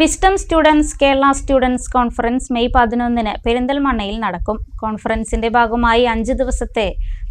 Wisdom students Kerala students conference May പതിനൊന്നിന് പെരിന്തൽമണ്ണയിൽ നടക്കും. കോൺഫറൻസിന്റെ ഭാഗമായി അഞ്ച് ദിവസത്തെ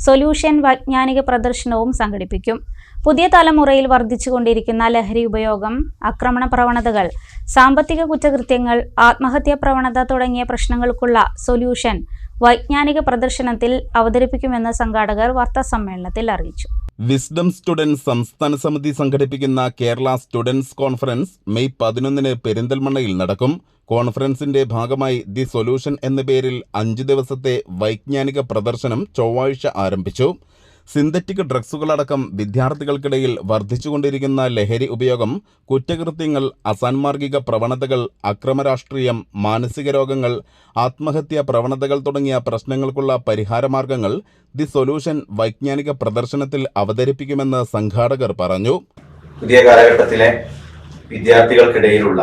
സൊല്യൂഷൻ വൈജ്ഞാനിക പ്രദർശനവും സംഘടിപ്പിക്കും. പുതിയ തലമുറയിൽ വർദ്ധിച്ചുകൊണ്ടിരിക്കുന്ന ലഹരി ഉപയോഗം ആക്രമണ പ്രവണതകൾ സാമ്പത്തിക കുറ്റകൃത്യങ്ങൾ ആത്മഹത്യാ പ്രവണത തുടങ്ങിയ പ്രശ്നങ്ങൾക്കുള്ള സൊല്യൂഷൻ വൈജ്ഞാനിക പ്രദർശനത്തിൽ അവതരിപ്പിക്കുമെന്ന് സംഘാടകർ വാർത്താസമ്മേളനത്തിൽ അറിയിച്ചു. വിസ്ഡം സ്റ്റുഡൻസ് സംസ്ഥാന സമിതി സംഘടിപ്പിക്കുന്ന കേരള സ്റ്റുഡൻസ് കോൺഫറൻസ് മെയ് പതിനൊന്നിന് പെരിന്തൽമണ്ണയിൽ നടക്കും. കോൺഫറൻസിന്റെ ഭാഗമായി ദി സൊല്യൂഷൻ എന്ന പേരിൽ അഞ്ച് ദിവസത്തെ വൈജ്ഞാനിക പ്രദർശനം ചൊവ്വാഴ്ച ആരംഭിച്ചു. സിന്തറ്റിക് ഡ്രഗ്സുകളടക്കം വിദ്യാർത്ഥികൾക്കിടയിൽ വർദ്ധിച്ചുകൊണ്ടിരിക്കുന്ന ലഹരി ഉപയോഗം കുറ്റകൃത്യങ്ങൾ അസാൻമാർഗിക പ്രവണതകൾ അക്രമരാഷ്ട്രീയം മാനസിക രോഗങ്ങൾ ആത്മഹത്യാ പ്രവണതകൾ തുടങ്ങിയ പ്രശ്നങ്ങൾക്കുള്ള പരിഹാരമാർഗങ്ങൾ ദി സൊല്യൂഷൻ വൈജ്ഞാനിക പ്രദർശനത്തിൽ അവതരിപ്പിക്കുമെന്ന് സംഘാടകർ പറഞ്ഞു. പുതിയ കാലഘട്ടത്തിലെ വിദ്യാർത്ഥികൾക്കിടയിലുള്ള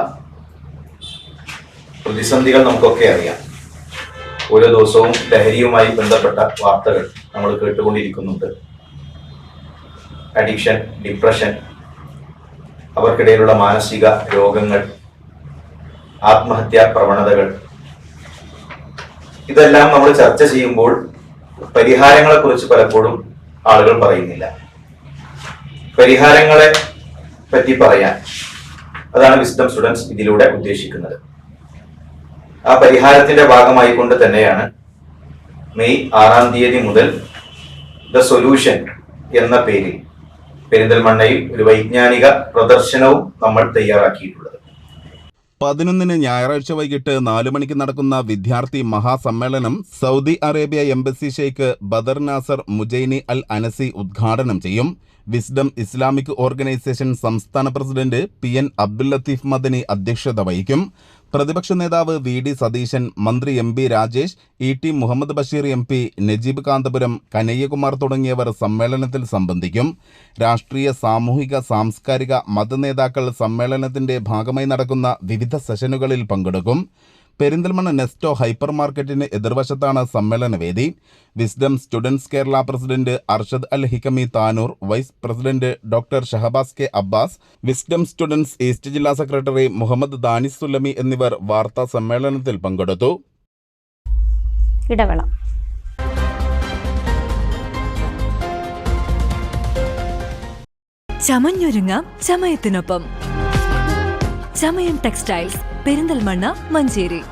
പ്രതിസന്ധികൾ നമുക്കൊക്കെ അറിയാം. ഓരോ ദിവസവും ലഹരിയുമായി ബന്ധപ്പെട്ട വാർത്തകൾ നമ്മൾ കേട്ടുകൊണ്ടിരിക്കുന്നുണ്ട്. അഡിക്ഷൻ ഡിപ്രഷൻ അവർക്കിടയിലുള്ള മാനസിക രോഗങ്ങൾ ആത്മഹത്യാ പ്രവണതകൾ. ഇതെല്ലാം നമ്മൾ ചർച്ച ചെയ്യുമ്പോൾ പരിഹാരങ്ങളെ കുറിച്ച് പലപ്പോഴും ആളുകൾ പറയുന്നില്ല. പരിഹാരങ്ങളെ പറ്റി പറയാൻ അതാണ് വിസ്ഡം സ്റ്റുഡൻസ് ഇതിലൂടെ ഉദ്ദേശിക്കുന്നത്. ആ പരിഹാരത്തിന്റെ ഭാഗമായിക്കൊണ്ട് തന്നെയാണ് മെയ് ആറാം തീയതി മുതൽ ദ സൊല്യൂഷൻ എന്ന പേരിൽ പെരിന്തൽമണ്ണയിൽ ഒരു വൈജ്ഞാനിക പ്രദർശനവും നമ്മൾ തയ്യാറാക്കിയിട്ടുള്ളത്. പതിനൊന്നിന് ഞായറാഴ്ച വൈകിട്ട് നാലു മണിക്ക് നടക്കുന്ന വിദ്യാർത്ഥി മഹാസമ്മേളനം Saudi Arabia embassy Sheikh Badr Nasser Mujaini Al Anazi ഉദ്ഘാടനം ചെയ്യും. വിസ്ഡം ഇസ്ലാമിക് ഓർഗനൈസേഷൻ സംസ്ഥാന president P N Abdul Latheef Madani അധ്യക്ഷത വഹിക്കും. പ്രതിപക്ഷ നേതാവ് വി ഡി സതീശൻ മന്ത്രി M B Rajesh E T Muhammad Basheer M P Najeeb Kanthapuram Kanhaiya Kumar തുടങ്ങിയവർ സമ്മേളനത്തിൽ സംബന്ധിക്കും. രാഷ്ട്രീയ സാമൂഹിക സാംസ്കാരിക മതനേതാക്കൾ സമ്മേളനത്തിന്റെ ഭാഗമായി നടക്കുന്ന വിവിധ സെഷനുകളിൽ പങ്കെടുക്കും. പെരിന്തൽമണ്ണ നെസ്റ്റോ ഹൈപ്പർ മാർക്കറ്റിന് എതിർവശത്താണ് സമ്മേളനവേദി wisdom students Kerala president Arshad Al Hikami Tanur vice president doctor Shahabas K Abbas wisdom students east ജില്ലാ സെക്രട്ടറി മുഹമ്മദ് ദാനിസ് സുല്ലമി എന്നിവർ വാർത്താ സമ്മേളനത്തിൽ പങ്കെടുത്തു. ഇടവേള. ചമഞ്ഞൊരുങ്ങാം ചമയത്തിനൊപ്പം. ചമയം ടെക്സ്റ്റൈൽസ്. പെരിന്തൽമണ്ണ മഞ്ചേരി.